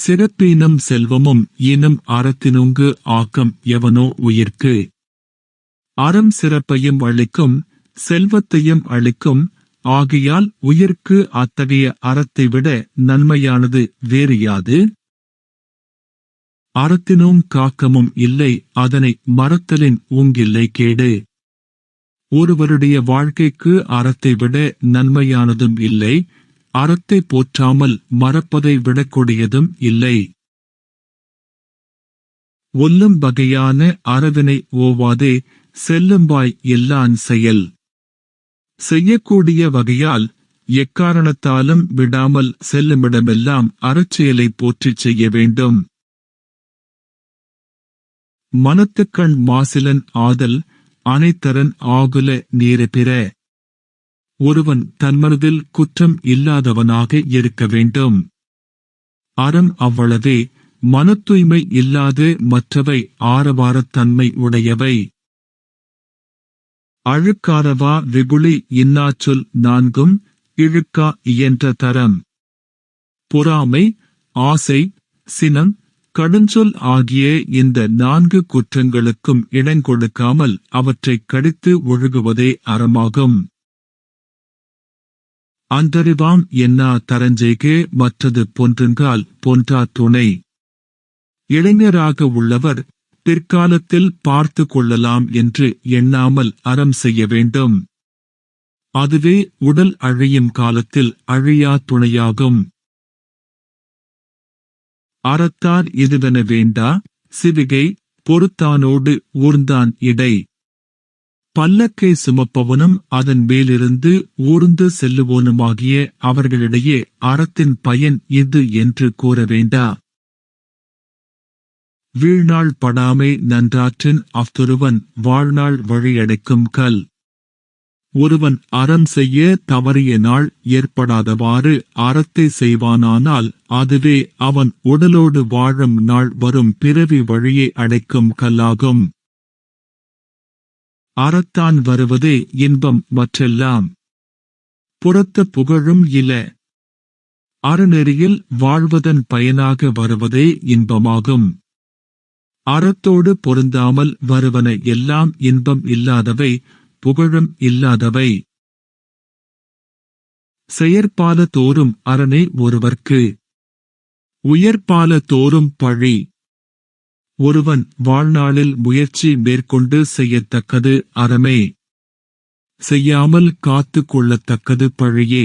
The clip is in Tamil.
சிறப்பீனும் செல்வமும் ஈனும் அறத்தினுங்கு ஆக்கம் எவனோ உயிர்க்கு. அறம் சிறப்பையும் அளிக்கும் செல்வத்தையும் அளிக்கும் ஆகையால் உயிர்க்கு அத்தகைய அறத்தை விட நன்மையானது வேறு யாது? அறத்தினும் காக்கமும் இல்லை அதனை மறத்தலின் உங்கில்லை கேடு. ஒருவருடைய வாழ்க்கைக்கு அறத்தை விட நன்மையானதும் இல்லை அறத்தை போற்றாமல் மறப்பதை விடக்கூடியதும் இல்லை. ஒல்லும் வகையான அறவினை ஓவாதே செல்லும்பாய் எல்லான் செயல். செய்யக்கூடிய வகையால் எக்காரணத்தாலும் விடாமல் செல்லுமிடமெல்லாம் அறச்செயலை போற்றிச் செய்ய வேண்டும். மனத்துக்கண் மாசிலன் ஆதல் அனைத்தரன் ஆகுல நீரபிற ஒருவன் தன்மனதில் குற்றம் இல்லாதவனாக இருக்க வேண்டும். அறம் அவ்வளவே மன தூய்மை இல்லாது மற்றவை ஆரவாரத்தன்மை உடையவை. அழுக்காரவா வெகுளி இன்னாச்சொல் நான்கும் இழுக்கா இயன்ற தரம். பொறாமை ஆசை சினம் கடுஞ்சொல் ஆகிய இந்த நான்கு குற்றங்களுக்கும் இடங்கொடுக்காமல் அவற்றைக் கடித்து ஒழுகுவதே அறமாகும். அந்தறிவாம் என்னா தரஞ்செய்கே மற்றது பொன்றுங்கால் பொன்றா துணை. இளைஞராக உள்ளவர் பிற்காலத்தில் பார்த்து கொள்ளலாம் என்று எண்ணாமல் அறம் செய்ய வேண்டும். அதுவே உடல் அழியும் காலத்தில் அழியா துணையாகும். அறத்தார் இதுவென வேண்டா? சிவிகை பொறுத்தானோடு ஊர்ந்தான் இடை. பல்லக்கை சுமப்பவனும் அதன் மேலிருந்து ஊர்ந்து செல்லுவோனுமாகிய அவர்களிடையே அறத்தின் பயன் இது என்று கூற வேண்டா. வீழ்நாள் படாமை நன்றாற்றின் அஃதொருவன் வாழ்நாள் வழியடைக்கும் கல். ஒருவன் அறம் செய்ய தவறிய நாள் ஏற்படாதவாறு அறத்தை செய்வானானால் அதுவே அவன் உடலோடு வாழும் நாள் வரும் பிறவி வழியை அடைக்கும் கல்லாகும். அறத்தான் வருவதே இன்பம் மற்றெல்லாம். புறத்த புகழும் இல. அறநெறியில் வாழ்வதன் பயனாக வருவதே இன்பமாகும். அறத்தோடு பொருந்தாமல் வருவன எல்லாம் இன்பம் இல்லாதவை புகழும் இல்லாதவை. செயற்பால தோறும் அரணே ஒருவர்க்கு. உயர்பால தோறும் பழி. ஒருவன் வாழ்நாளில் முயற்சி மேற்கொண்டு செய்யத்தக்கது அறமே. செய்யாமல் காத்து கொள்ளத்தக்கது பழியே.